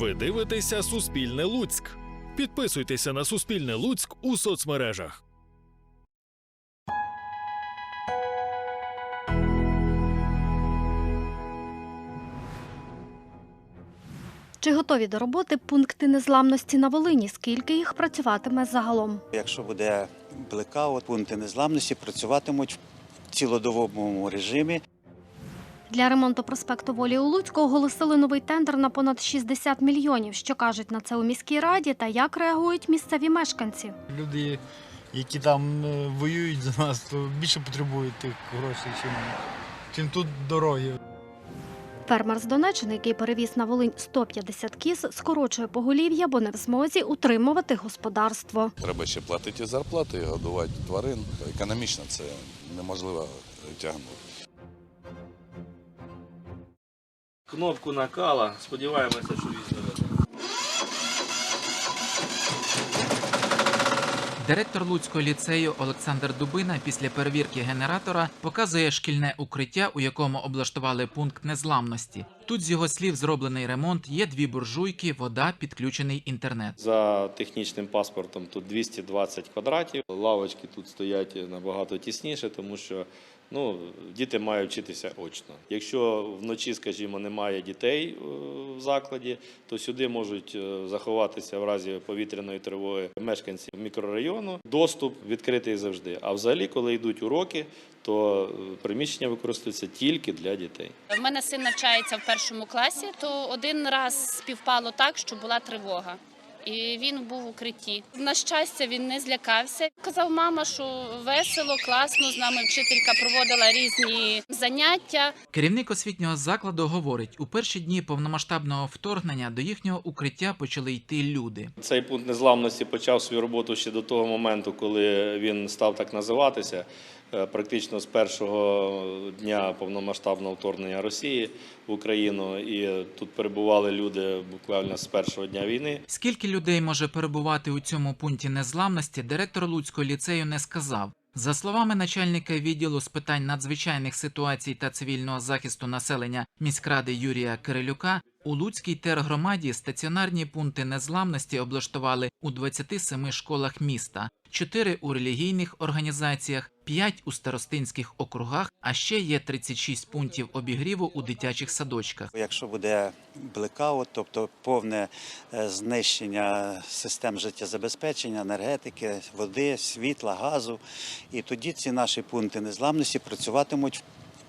Ви дивитеся Суспільне Луцьк. Підписуйтеся на Суспільне Луцьк у соцмережах. Чи готові до роботи пункти незламності на Волині? Скільки їх працюватиме загалом? Якщо буде блекаут, пункти незламності працюватимуть в цілодобовому режимі. Для ремонту проспекту Волі у Луцьку оголосили новий тендер на понад 60 мільйонів. Що кажуть на це у міській раді та як реагують місцеві мешканці? Люди, які там е, воюють за нас, то більше потребують тих грошей, чим, чим тут дороги. Фермер з Донеччини, який перевіз на Волинь 150 кіз, скорочує поголів'я, бо не в змозі утримувати господарство. Треба ще платити зарплати, і годувати тварин. Економічно це неможливо тягнути. Кнопку накала. Сподіваємося, що візьме. Директор Луцького ліцею Олександр Дубина після перевірки генератора показує шкільне укриття, у якому облаштували пункт незламності. Тут з його слів зроблений ремонт. Є дві буржуйки, вода, підключений інтернет. За технічним паспортом тут 220 квадратів. Лавочки тут стоять набагато тісніше, тому що ну, діти мають вчитися очно. Якщо вночі, скажімо, немає дітей е, в закладі, то сюди можуть е, заховатися в разі повітряної тривоги мешканці мікрорайону. Доступ відкритий завжди. А взагалі, коли йдуть уроки, то е, приміщення використовується тільки для дітей. В мене син навчається в першому класі, то один раз співпало так, що була тривога. І він був в укритті. На щастя, він не злякався. Казав мама, що весело, класно. З нами вчителька проводила різні заняття. Керівник освітнього закладу говорить, у перші дні повномасштабного вторгнення до їхнього укриття почали йти люди. Цей пункт незламності почав свою роботу ще до того моменту, коли він став так називатися. Е, Практично з першого дня повномасштабного вторгнення Росії в Україну, і тут перебували люди буквально з першого дня війни. Скільки людей може перебувати у цьому пункті незламності, директор Луцького ліцею не сказав. За словами начальника відділу з питань надзвичайних ситуацій та цивільного захисту населення міськради Юрія Кирилюка, у Луцькій тергромаді стаціонарні пункти незламності облаштували у 27 школах міста, 4 у релігійних організаціях, 5 у старостинських округах, а ще є 36 пунктів обігріву у дитячих садочках. Якщо буде блекаут, тобто повне е, знищення систем життєзабезпечення, енергетики, води, світла, газу, і тоді ці наші пункти незламності працюватимуть.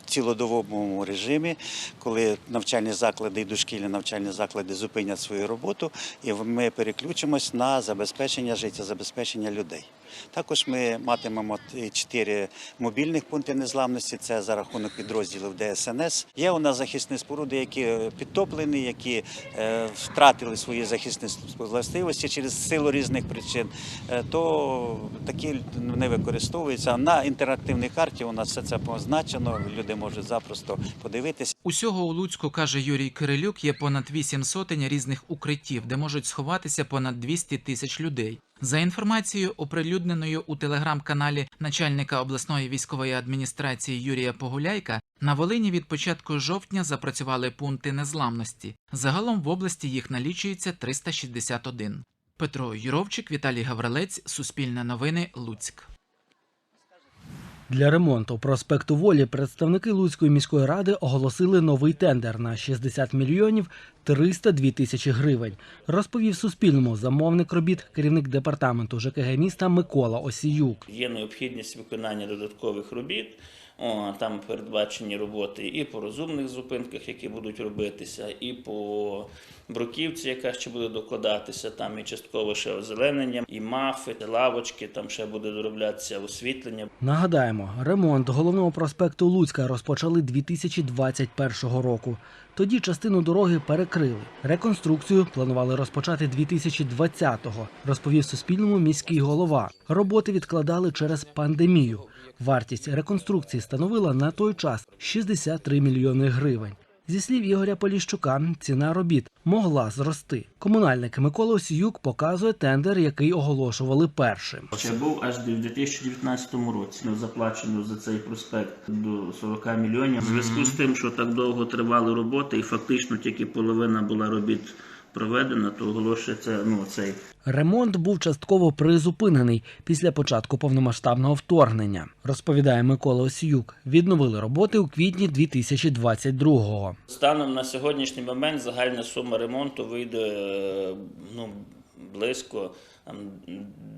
в Цілодобовому режимі, коли навчальні заклади і дошкільні навчальні заклади зупинять свою роботу, і ми переключимось на забезпечення життєзабезпечення людей. Також ми матимемо чотири мобільних пункти незламності. Це за рахунок підрозділів ДСНС. Є у нас захисні споруди, які е, підтоплені, які е, втратили свої захисні властивості через силу різних причин. Е, то такі не використовуються. На інтерактивній карті у нас все це позначено. Люди можуть запросто подивитися. Усього у Луцьку, каже Юрій Кирилюк, є понад 8 сотень різних укриттів, де можуть сховатися понад 200 тисяч людей. За інформацією, оприлюдненою у телеграм-каналі начальника обласної військової адміністрації Юрія Погуляйка, на Волині від початку жовтня запрацювали пункти незламності. Загалом в області їх налічується 361. Петро Юровчик, Віталій Гаврилець, Суспільне новини, Луцьк. Для ремонту проспекту Волі представники Луцької міської ради оголосили новий тендер на 60 мільйонів 302 тисячі гривень. Розповів Суспільному замовник робіт керівник департаменту ЖКГ міста Микола Осіюк. Є необхідність виконання додаткових робіт. Там передбачені роботи і по розумних зупинках, які будуть робитися, і по бруківці, яка ще буде докладатися, там і частково ще озеленення, і мафи, і лавочки, там ще буде дороблятися освітлення. Нагадаємо, ремонт головного проспекту Луцька розпочали 2021 року. Тоді частину дороги перекрили. Реконструкцію планували розпочати 2020-го, розповів Суспільному міський голова. Роботи відкладали через пандемію. Вартість реконструкції становила на той час 63 мільйони гривень. Зі слів Ігоря Поліщука, ціна робіт могла зрости. Комунальник Микола Осіюк показує тендер, який оголошували першим. Ще був аж в 2019 році. Заплачено за цей проспект до 40 мільйонів. У зв'язку з тим, що так довго тривали роботи, і фактично тільки половина була робіт проведена, то оголошується ну, цей Ремонт був частково призупинений після початку повномасштабного вторгнення, розповідає Микола Осіюк. Відновили роботи у квітні 2022-го. Станом на сьогоднішній момент загальна сума ремонту вийде е, ну, близько там,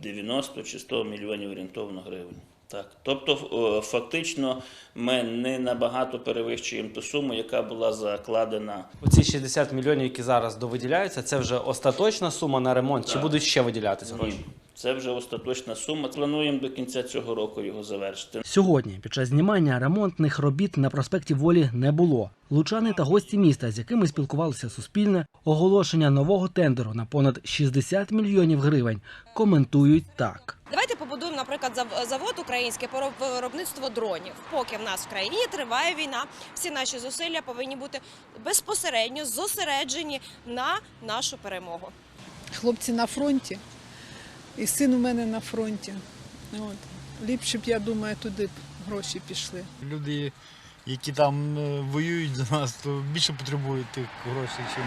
90 чи 100 мільйонів орієнтовно гривень. Так. Тобто, е, фактично, ми не набагато перевищуємо ту суму, яка була закладена. Оці 60 мільйонів, які зараз довиділяються, це вже остаточна сума на ремонт, чи будуть ще виділятися гроші? Ні, це вже остаточна сума. Плануємо до кінця цього року його завершити. Сьогодні, під час знімання ремонтних робіт на проспекті Волі не було. Лучани та гості міста, з якими спілкувалося Суспільне, оголошення нового тендеру на понад 60 мільйонів гривень коментують так. Давайте побудуємо, наприклад, завод український по виробництву дронів. Поки в нас в країні триває війна, всі наші зусилля повинні бути безпосередньо зосереджені на нашу перемогу. Хлопці на фронті, і син у мене на фронті. От. Ліпше б, я думаю, туди б гроші пішли. Люди, які там е, воюють за нас, то більше потребують тих грошей, чим,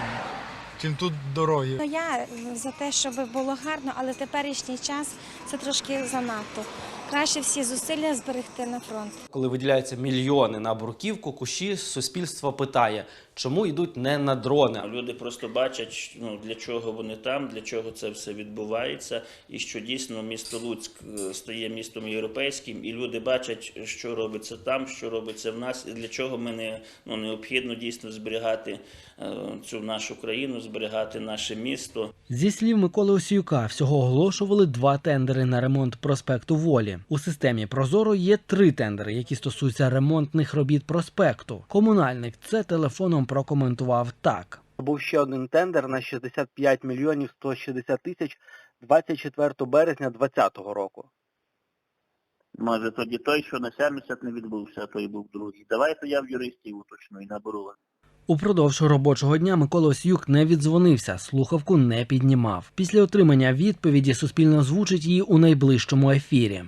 чим тут дороги. Ну, я за те, щоб було гарно, але теперішній час це трошки занадто. Краще всі зусилля зберегти на фронт. Коли виділяються мільйони на бруківку, кущі, суспільство питає, чому йдуть не на дрони. Люди просто бачать, ну, для чого вони там, для чого це все відбувається, і що дійсно місто Луцьк е, стає містом європейським, і люди бачать, що робиться там, що робиться в нас, і для чого ми не ну, необхідно дійсно зберігати е, цю нашу країну, зберігати наше місто. Зі слів Миколи Осіюка, всього оголошували два тендери на ремонт проспекту Волі. У системі Прозоро є три тендери, які стосуються ремонтних робіт проспекту. Комунальник це телефоном прокоментував так. Був ще один тендер на 65 мільйонів 160 тисяч 24 березня 2020 року. Може, тоді той, що на 70 не відбувся, а той був другий. Давайте я в юристів уточну і наберу. Упродовж робочого дня Микола Осіюк не віддзвонився, слухавку не піднімав. Після отримання відповіді Суспільне озвучить її у найближчому ефірі.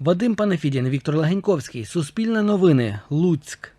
Вадим Панафідін, Віктор Легеньковський, Суспільне новини, Луцьк.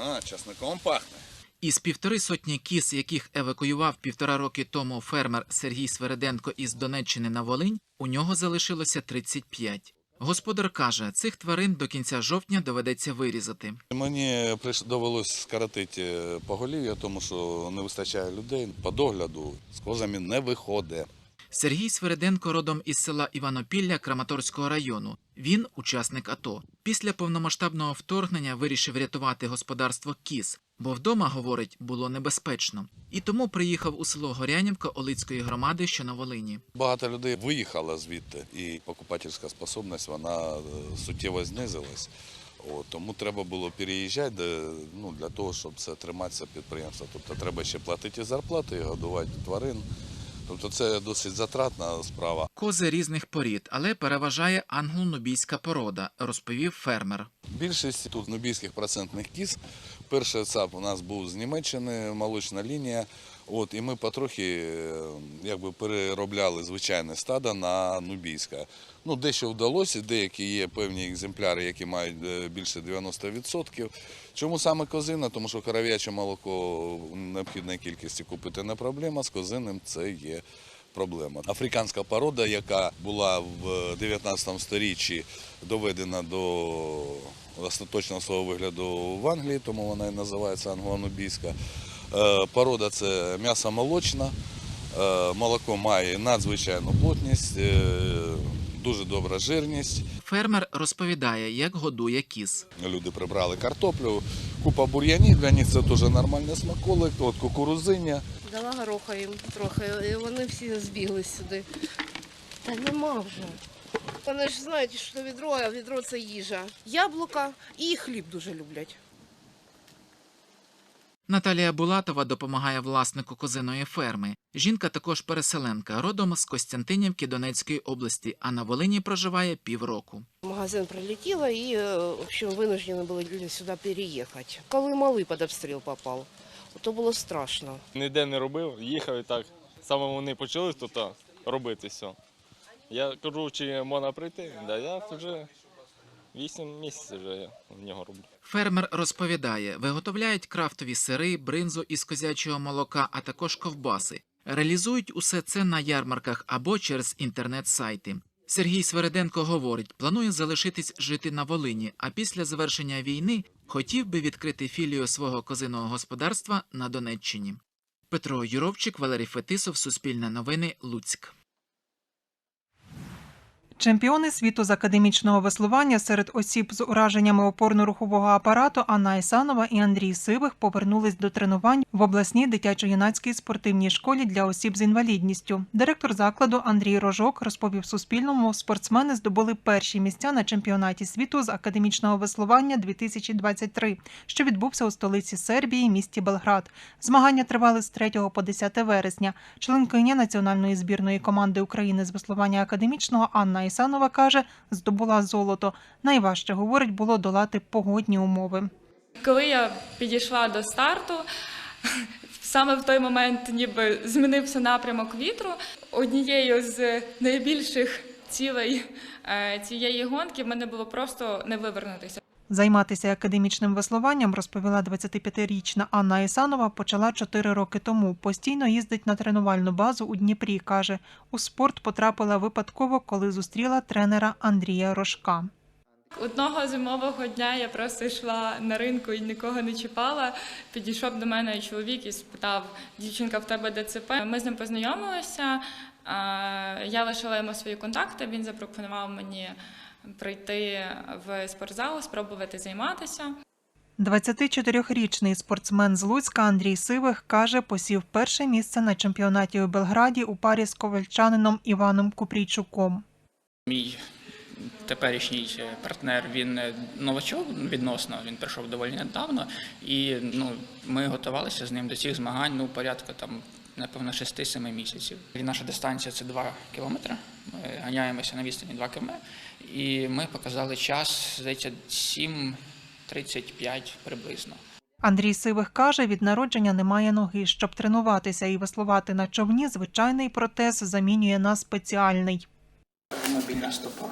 А, часником пахне. Із півтори сотні кіз, яких евакуював півтора роки тому фермер Сергій Свереденко із Донеччини на Волинь, у нього залишилося 35. Господар каже, цих тварин до кінця жовтня доведеться вирізати. Мені довелось скоротити поголів'я, тому що не вистачає людей. По догляду з козами не виходить. Сергій Свереденко родом із села Іванопілля Краматорського району. Він учасник АТО. Після повномасштабного вторгнення вирішив рятувати господарство кіз, бо вдома, говорить, було небезпечно. І тому приїхав у село Горянівка Олицької громади, що на Волині. Багато людей виїхало звідти, і покупательська способність вона е, суттєво знизилась. От, тому треба було переїжджати ну, для того, щоб це триматися підприємство. Тобто треба ще платити зарплати, годувати тварин. Тобто це досить затратна справа. Кози різних порід, але переважає англо-нубійська порода, розповів фермер. Більшість тут нубійських процентних кіз. Перший ЦАП у нас був з Німеччини, молочна лінія. От, і ми потрохи е, якби, переробляли звичайне стадо на нубійське. Ну, дещо вдалося, деякі є певні екземпляри, які мають е, більше 90%. Чому саме козина? Тому що коров'яче молоко в необхідної кількості купити не проблема, з козиним це є проблема. Африканська порода, яка була в 19 сторіччі доведена до остаточного свого вигляду в Англії, тому вона і називається англонубійська. Е, Порода це м'ясо молочна, е, молоко має надзвичайну плотність, е, дуже добра жирність. Фермер розповідає, як годує кіз. Люди прибрали картоплю, купа бур'янів, для них це дуже нормальний смаколик, от кукурузиння. Дала гороха їм трохи, і вони всі збігли сюди. Та нема вже. Вони ж знають, що відро, а відро це їжа. Яблука і хліб дуже люблять. Наталія Булатова допомагає власнику козиної ферми. Жінка також переселенка, родом з Костянтинівки Донецької області, а на Волині проживає півроку. Магазин прилетіла і, е, в общем, винуждені були сюди переїхати. Коли малий під обстріл попав, то було страшно. Ніде не робив, їхав і так. Саме вони почали тут робити все. Я кажу, чи можна прийти. Да, я вже Вісім місяців вже в нього роблю. Фермер розповідає, виготовляють крафтові сири, бринзу із козячого молока, а також ковбаси. Реалізують усе це на ярмарках або через інтернет-сайти. Сергій Свереденко говорить, планує залишитись жити на Волині, а після завершення війни хотів би відкрити філію свого козиного господарства на Донеччині. Петро Юровчик, Валерій Фетисов, Суспільне новини, Луцьк. Чемпіони світу з академічного веслування серед осіб з ураженнями опорно-рухового апарату Анна Ісанова і Андрій Сивих повернулись до тренувань в обласній дитячо-юнацькій спортивній школі для осіб з інвалідністю. Директор закладу Андрій Рожок розповів Суспільному, спортсмени здобули перші місця на чемпіонаті світу з академічного веслування 2023, що відбувся у столиці Сербії, місті Белград. Змагання тривали з 3 по 10 вересня. Членкиня національної збірної команди України з веслування академічного Анна Ісанова каже, здобула золото. Найважче, говорить, було долати погодні умови. Коли я підійшла до старту, саме в той момент ніби змінився напрямок вітру. Однією з найбільших цілей е, цієї гонки в мене було просто не вивернутися. Займатися академічним веслуванням, розповіла 25-річна Анна Ісанова, почала 4 роки тому. Постійно їздить на тренувальну базу у Дніпрі. Каже, у спорт потрапила випадково, коли зустріла тренера Андрія Рожка. Одного зимового дня я просто йшла на ринку і нікого не чіпала. Підійшов до мене чоловік і спитав: дівчинка, в тебе ДЦП. Ми з ним познайомилися. Я лишила йому свої контакти. Він запропонував мені прийти в спортзал, спробувати займатися. 24-річний спортсмен з Луцька Андрій Сивих каже, посів перше місце на чемпіонаті у Белграді у парі з ковальчанином Іваном Купрійчуком. Мій теперішній е, партнер він е, новачок відносно, він прийшов доволі недавно, і ну, ми готувалися з ним до цих змагань ну, порядка там, напевно, 6-7 місяців. І наша дистанція це 2 кілометри. Ми ганяємося на відстані 2 км. І ми показали час, здається, 7.35 приблизно. Андрій Сивих каже, від народження немає ноги. Щоб тренуватися і веслувати на човні, звичайний протез замінює на спеціальний. Мобільна стопа.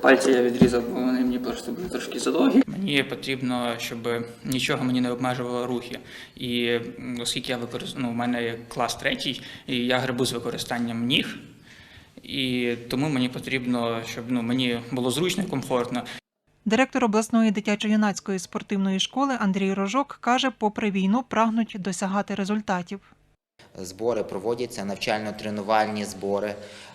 Пальці я відрізав, бо мені просто були трошки задовгі. Мені потрібно, щоб нічого мені не обмежувало рухи. І оскільки я використовую, ну, в мене є клас третій, і я грибу з використанням ніг. І тому мені потрібно, щоб ну, мені було зручно і комфортно. Директор обласної дитячо-юнацької спортивної школи Андрій Рожок каже, попри війну прагнуть досягати результатів. Збори проводяться, навчально-тренувальні збори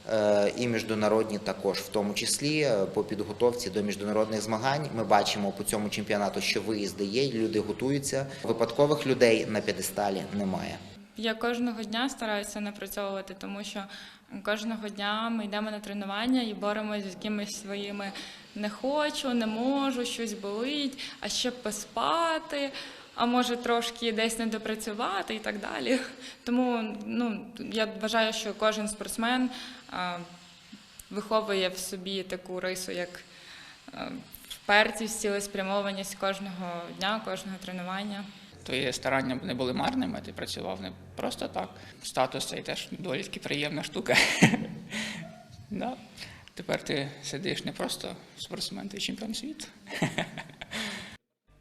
е, і міжнародні також, в тому числі е, по підготовці до міжнародних змагань. Ми бачимо по цьому чемпіонату, що виїзди є, люди готуються. Випадкових людей на п'єдесталі немає. Я кожного дня стараюся напрацьовувати, тому що кожного дня ми йдемо на тренування і боремося з якимись своїми не хочу, не можу, щось болить, а ще поспати, а може трошки десь не допрацювати і так далі. Тому ну, я вважаю, що кожен спортсмен а, виховує в собі таку рису, як а, впертість, цілеспрямованість кожного дня, кожного тренування. Твої старання не були марними, ти працював не просто так. Статус це теж доволі приємна штука. Тепер ти сидиш не просто спортсмен, ти чемпіон світу.